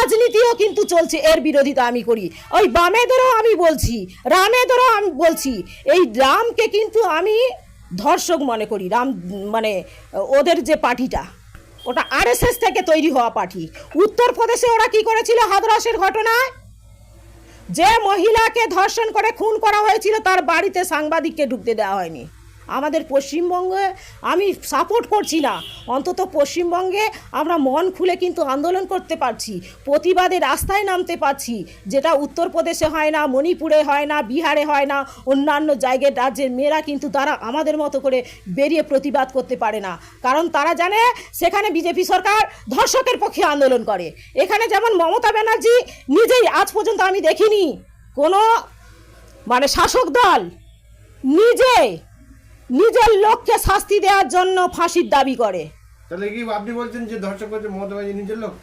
রাজনীতিও কিন্তু চলছে, এর বিরোধিতা আমি করি। ওই বামেদেরও আমি বলছি, রামেদেরও আমি বলছি, এই রামকে কিন্তু আমি ধর্ষক মনে করি, রাম মানে ওদের যে পার্টিটা, ওটা আরএসএস থেকে তৈরি হওয়া পার্টি। উত্তরপ্রদেশে ওরা কি করেছিল হাদরাসের ঘটনায়? যে মহিলাকে ধর্ষণ করে খুন করা হয়েছিল, তার বাড়িতে সাংবাদিককে ঢুকতে দেওয়া হয়নি। আমাদের পশ্চিমবঙ্গে আমি সাপোর্ট করছি না। অন্তত পশ্চিমবঙ্গে আমরা মন খুলে কিন্তু আন্দোলন করতে পারছি। প্রতিবাদে রাস্তায় নামতে পারছি। যেটা উত্তরপ্রদেশে হয় না, মণিপুরে হয় না, বিহারে হয় না, অন্যান্য জায়গায় রাজ্যের মেয়েরা কিন্তু তারা আমাদের মতো করে বেরিয়ে প্রতিবাদ করতে পারে না। কারণ তারা জানে সেখানে বিজেপি সরকার ধর্ষকের পক্ষে আন্দোলন করে। এখানে যেমন মমতা ব্যানার্জি নিজেই আজ পর্যন্ত আমি দেখিনি। কোনো মানে শাসক দল নিজে নিজের লোককে শাস্তি দেওয়ার জন্য ফাঁসির দাবি করে। তাহলে কি আপনি বলছেন যে ধর্ষক করছে মমতা ব্যানার্জি নিজের লোক?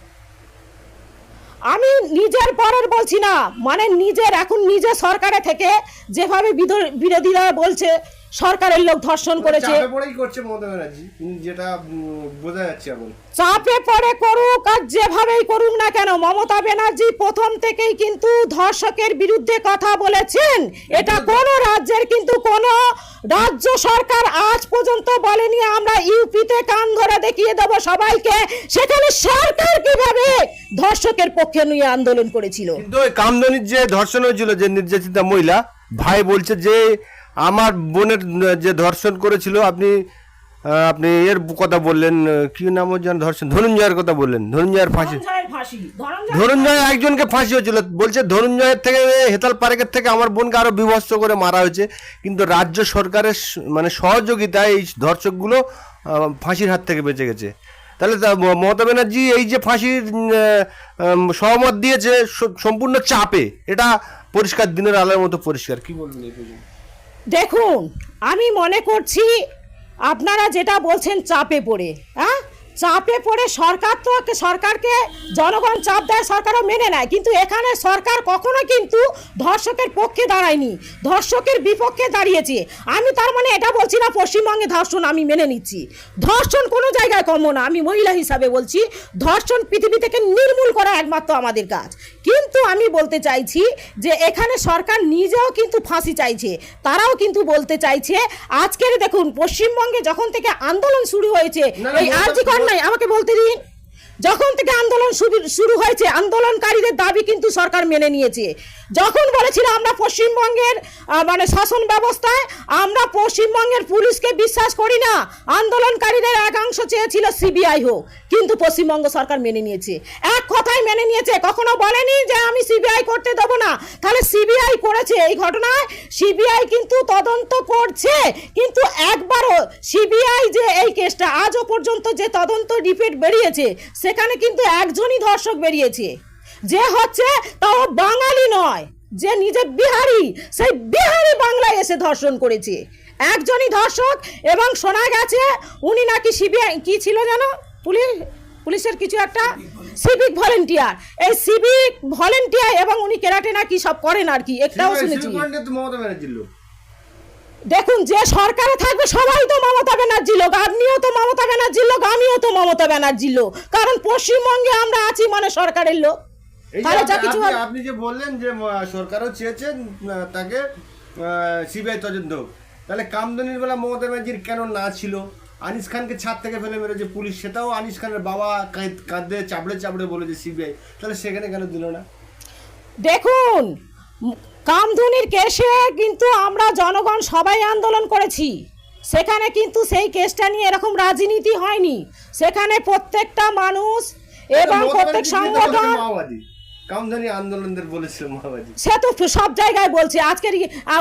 আমি নিজের পরের বলছি না মানে নিজের এখন নিজে সরকারে থেকে যেভাবে বিরোধীরা বলছে সরকারের লোক ধর্ষণ করেছে। চাপে পড়েই করছে মমতা ব্যানার্জি। যেটা বোঝা যাচ্ছে এখন। চাপে পড়ে করুক আর যেভাবেই করুক না কেন মমতা ব্যানার্জি প্রথম থেকেই কিন্তু ধর্ষকের বিরুদ্ধে কথা বলেছেন। এটা কোন রাজ্যের কিন্তু কোন রাজ্য সরকার আজ পর্যন্ত বলেনি। আমরা ইউপিতে কান ধরে দেখিয়ে দেব সবাইকে সেখানে সরকার কীভাবে ধর্ষকের পক্ষে নিয়ে আন্দোলন করেছিল? কিন্তু কামদনির যে ধর্ষণ হয়েছিল যে নির্যাতিতা মহিলা ভাই বলছে যে আমার বোনের যে ধর্ষণ করেছিল আপনি আপনি এর কথা বললেন কি নাম যেন ধর্ষণ? ধনঞ্জয়ের কথা বললেন ধনঞ্জয়ের ফাঁসি। ধনঞ্জয় একজনকে ফাঁসি হয়েছিল। বলছে ধনঞ্জয়ের থেকে হেতাল পারেকের থেকে আমার বোনকে আরও বিভৎস করে মারা হয়েছে। কিন্তু রাজ্য সরকারের মানে সহযোগিতায় এই ধর্ষকগুলো ফাঁসির হাত থেকে বেঁচে গেছে। তাহলে মমতা ব্যানার্জি এই যে ফাঁসির সহমত দিয়েছে সম্পূর্ণ চাপে এটা পরিষ্কার দিনের আলোর মতো পরিষ্কার। কি বলবেন? দেখুন আমি মনে করছি আপনারা যেটা বলছেন চাপে পড়ে হ্যাঁ? চাপে পড়ে সরকার তো সরকারকে জনগণ চাপ দেয় সরকারও মেনে নেয়। কিন্তু এখানে সরকার কখনো কিন্তু ধর্ষকের পক্ষে দাঁড়ায়নি ধর্ষকের বিপক্ষে দাঁড়িয়েছে। আমি তার মানে এটা বলছি না পশ্চিমবঙ্গে ধর্ষণ আমি মেনে নিচ্ছি। ধর্ষণ কোনো জায়গায় কম না আমি মহিলা হিসাবে বলছি ধর্ষণ পৃথিবী থেকে নির্মূল করা একমাত্র আমাদের কাজ। কিন্তু আমি বলতে চাইছি যে এখানে সরকার নিজেও কিন্তু ফাঁসি চাইছে তারাও কিন্তু বলতে চাইছে আজকের দেখুন পশ্চিমবঙ্গে যখন থেকে আন্দোলন শুরু হয়েছে এই মমতা- আর্জি কর নাই আমাকে বলতে দিন। যখন থেকে আন্দোলন শুরু- হয়েছে, আন্দোলনকারীদের দাবি কিন্তু সরকার মেনে নিয়েছে। যখন বলেছিল আমরা পশ্চিমবঙ্গের মানে শাসন ব্যবস্থায় আমরা পশ্চিমবঙ্গের পুলিশকে বিশ্বাস করি না, আন্দোলনকারীদের একাংশ চেয়েছিল সিবিআই হোক। কিন্তু পশ্চিমবঙ্গ সরকার মেনে নিয়েছে। এক কথায় মেনে নিয়েছে। কখনো বলেনি যে আমি সিবিআই করতে দেবো না। তাহলে সিবিআই করেছে এই ঘটনায়। সিবিআই কিন্তু তদন্ত করছে। কিন্তু একবারও সিবিআই যে এই কেসটা, আজও পর্যন্ত যে তদন্ত রিপোর্ট বেরিয়েছে সেখানে কিন্তু একজনই ধর্ষক বেরিয়েছে। যে হচ্ছে তাও বাঙালি নয় যে নিজে বিহারি সেই বিহারি বাংলায় এসে ধর্ষণ করেছে। একজনই ধর্ষক এবং শোনা গেছে উনি নাকি সিবিআই কি ছিল জানো পুলিশ? পুলিশের কিছু একটা? Civic volunteer. এই সিভিক ভলেন্টিয়ার এবং উনি কেরাটে নাকি সব করেন আর কি একটাও শুনেছি সিভিক ভলেন্টিয়ার তো মমতা ব্যানার্জির লোক দেখুন যে সরকারে থাকবে সবাই তো মমতা ব্যানার্জির লোক। আপনিও তো মমতা ব্যানার্জির লোক আমিও তো মমতা ব্যানার্জির লোক। কারণ পশ্চিমবঙ্গে আমরা আছি মানে সরকারের লোক। তাহলে যা আপনি- কিছু আপনি- যে বললেন যে সরকারও চেয়েছেন তাকে সিবিআই তদন্ত। তাহলে কামদনির বেলা মমতা ব্যানার্জির কেন না ছিল? আনিস খানকে ছাদ থেকে ফেলে মেরেছে পুলিশ। সেটাও আনিস খানের বাবা কাঁদে চাপড়ে চাপড়ে বলেছে সিবিআই। তাহলে সেখানে কেন দিল না? দেখুন কামধুনির কেসে কিন্তু আমরা জনগণ সবাই আন্দোলন করেছি। সেখানে কিন্তু সেই কেসটা নিয়ে এরকম রাজনীতি হয়নি। সেখানে প্রত্যেকটা মানুষ এবং প্রত্যেক সংগঠন আন্দোলনদের বলেছিল সে তো সব জায়গায় বলছে আজকের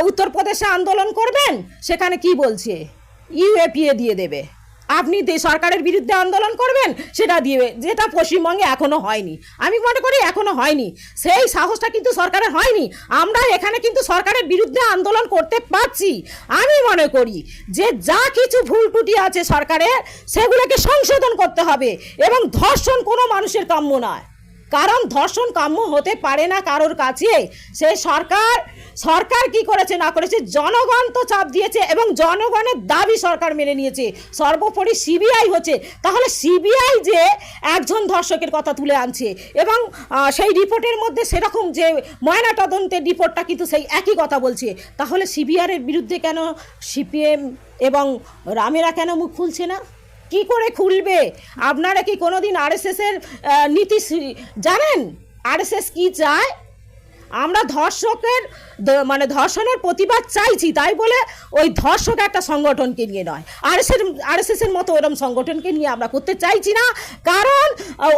উত্তরপ্রদেশে আন্দোলন করবেন সেখানে কি বলছে? ইউএপিএ দিয়ে দেবে। আপনি সরকারের বিরুদ্ধে আন্দোলন করবেন, সেটা দিয়ে যেটা পশ্চিমবঙ্গে এখনও হয়নি। আমি মনে করি এখনও হয়নি। সেই সাহসটা কিন্তু সরকারের হয়নি। আমরা এখানে কিন্তু সরকারের বিরুদ্ধে আন্দোলন করতে পারছি। আমি মনে করি যে যা কিছু ভুল ত্রুটি আছে সরকারের, সেগুলোকে সংশোধন করতে হবে এবং ধর্ষণ কোনো মানুষের কাম্য নয়। কারণ ধর্ষণ কাম্য হতে পারে না কারোর কাছে। সে সরকার সরকার কি করেছে, না করেছে, জনগণ তো চাপ দিয়েছে এবং জনগণের দাবি সরকার মেনে নিয়েছে। সর্বোপরি সিবিআই হচ্ছে। তাহলে সিবিআই যে একজন ধর্ষকের কথা তুলে আনছে এবং সেই রিপোর্টের মধ্যে সেরকম যে ময়না তদন্তের রিপোর্টটা কিন্তু সেই একই কথা বলছে। তাহলে সিবিআইয়ের বিরুদ্ধে কেন সিপিএম এবং রামেরা কেন মুখ খুলছে না? কি করে খুলবে? আপনারা কি কোনোদিন আরএসএসের নীতি জানেন? আরএসএস কি চায়? আমরা ধর্ষকের মানে ধর্ষণের প্রতিবাদ চাইছি, তাই বলে ওই ধর্ষক একটা সংগঠনকে নিয়ে নয়। আরএসএর, আরএসএসের মতো ওরকম সংগঠনকে নিয়ে আমরা করতে চাইছি না। কারণ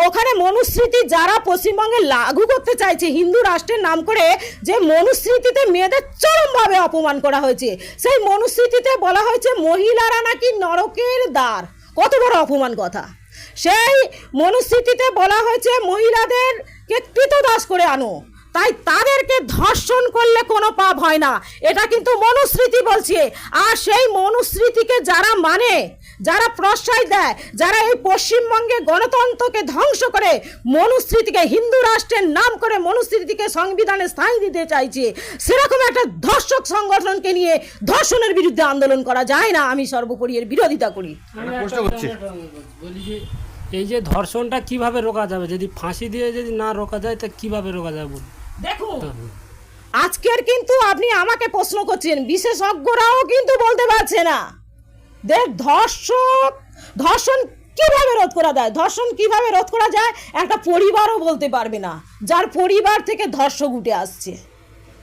ওখানে মনুস্মৃতি যারা পশ্চিমবঙ্গে লাগু করতে চাইছে, হিন্দু রাষ্ট্রের নাম করে যে মনুস্মৃতিতে মেয়েদের চরমভাবে অপমান করা হয়েছে, সেই মনুস্মৃতিতে বলা হয়েছে মহিলারা নাকি নরকের দ্বার। কত বড় অপমান কথা। সেই মনুস্মৃতিতে বলা হয়েছে মহিলাদেরকে কৃতদাস করে আনো। তাই তাদেরকে ধর্ষণ করলে কোনো পাপ হয় না। এটা কিন্তু মনুস্মৃতি বলছে। আর সেই মনুস্মৃতিকে যারা মানে যারা প্রশ্রয় দেয় যারা এই পশ্চিমবঙ্গে গণতন্ত্রকে ধ্বংস করে মনুস্মৃতিকে হিন্দু রাষ্ট্রের নাম করে মনুস্মৃতিকে সংবিধানে স্থায়ী দিতে চাইছে সেরকম একটা ধর্ষক সংগঠনকে নিয়ে ধর্ষণের বিরুদ্ধে আন্দোলন করা যায় না আমি সর্বোপরি এর বিরোধিতা করি। এই যে ধর্ষণটা কীভাবে রোকা যাবে? যদি ফাঁসি দিয়ে যদি না রোকা যায় তা কীভাবে রোকা যাবে আজকের কিন্তু আপনি আমাকে প্রশ্ন করছেন, বিশেষজ্ঞরাও কিন্তু বলতে পারছে না। দেখ, ধর্ষক, ধর্ষণ কীভাবে রোধ করা যায়? ধর্ষণ কীভাবে রোধ করা যায়? একটা পরিবারও বলতে পারবে না, যার পরিবার থেকে ধর্ষক উঠে আসছে।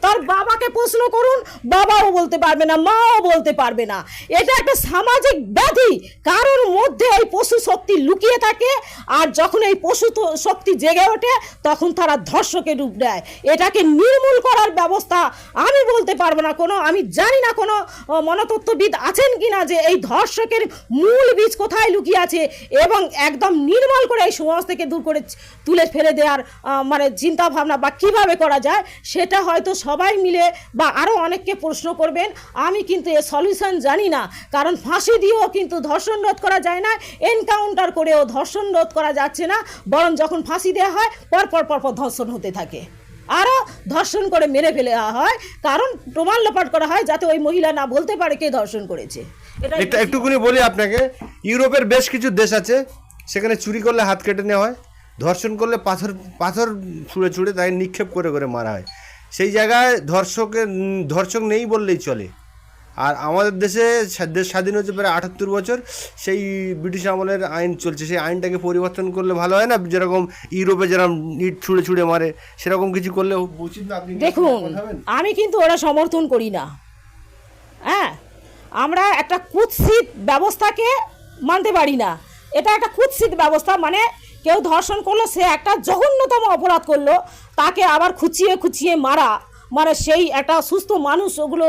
তার বাবাকে প্রশ্ন করুন, বাবাও বলতে পারবে না, মাও বলতে পারবে না। এটা একটা সামাজিক ব্যাধি, কারোর মধ্যে এই পশু শক্তি লুকিয়ে থাকে, আর যখন এই পশু শক্তি জেগে ওঠে, তখন তারা ধর্ষকে রূপ দেয় এটাকে নির্মূল করার ব্যবস্থা আমি বলতে পারব না কোনো, আমি জানি না কোনো মনতত্ত্ববিদ আছেন কি না যে এই ধর্ষকের মূল বীজ কোথায় লুকিয়ে আছে, এবং একদম নির্মল করে এই সমাজ থেকে দূর করে তুলে ফেলে দেওয়ার মানে চিন্তা ভাবনা বা কীভাবে করা যায়, সেটা হয়তো সবাই মিলে বা আরও অনেককে প্রশ্ন করবেন আমি কিন্তু এর সলিউশন জানি না। কারণ ফাঁসি দিয়েও কিন্তু ধর্ষণ রোধ করা যায় না এনকাউন্টার করেও ধর্ষণ রোধ করা যাচ্ছে না বরং যখন ফাঁসি দেওয়া হয় পরপর পরপর ধর্ষণ হতে থাকে। আরও ধর্ষণ করে মেরে ফেলে দেওয়া হয় কারণ প্রমাণ লোপাট করা হয় যাতে ওই মহিলা না বলতে পারে কে ধর্ষণ করেছে। এটা একটা একটুকুনি বলি আপনাকে ইউরোপের বেশ কিছু দেশ আছে সেখানে চুরি করলে হাত কেটে নেওয়া হয় ধর্ষণ করলে পাথর পাথর ছুঁড়ে ছুঁড়ে তাই নিক্ষেপ করে করে মারা হয়। সেই জায়গায় ধর্ষকের ধর্ষক নেই বললেই চলে। আর আমাদের দেশে দেশ স্বাধীন হচ্ছে প্রায় আটাত্তর বছর সেই ব্রিটিশ আমলের আইন চলছে। সেই আইনটাকে পরিবর্তন করলে ভালো হয় না? যেরকম ইউরোপে যেরকম ইট ছুঁড়ে ছুঁড়ে মারে সেরকম কিছু করলে উচিত না আপনি দেখুন আমি কিন্তু ওরা সমর্থন করি না। হ্যাঁ আমরা একটা কুৎসিত ব্যবস্থাকে মানতে পারি না। এটা একটা কুৎসিত ব্যবস্থা মানে কেউ ধর্ষণ করল সে একটা জঘন্যতম অপরাধ করল। তাকে আবার খুঁচিয়ে খুঁচিয়ে মারা। মানে সেই একটা সুস্থ মানুষ ওগুলো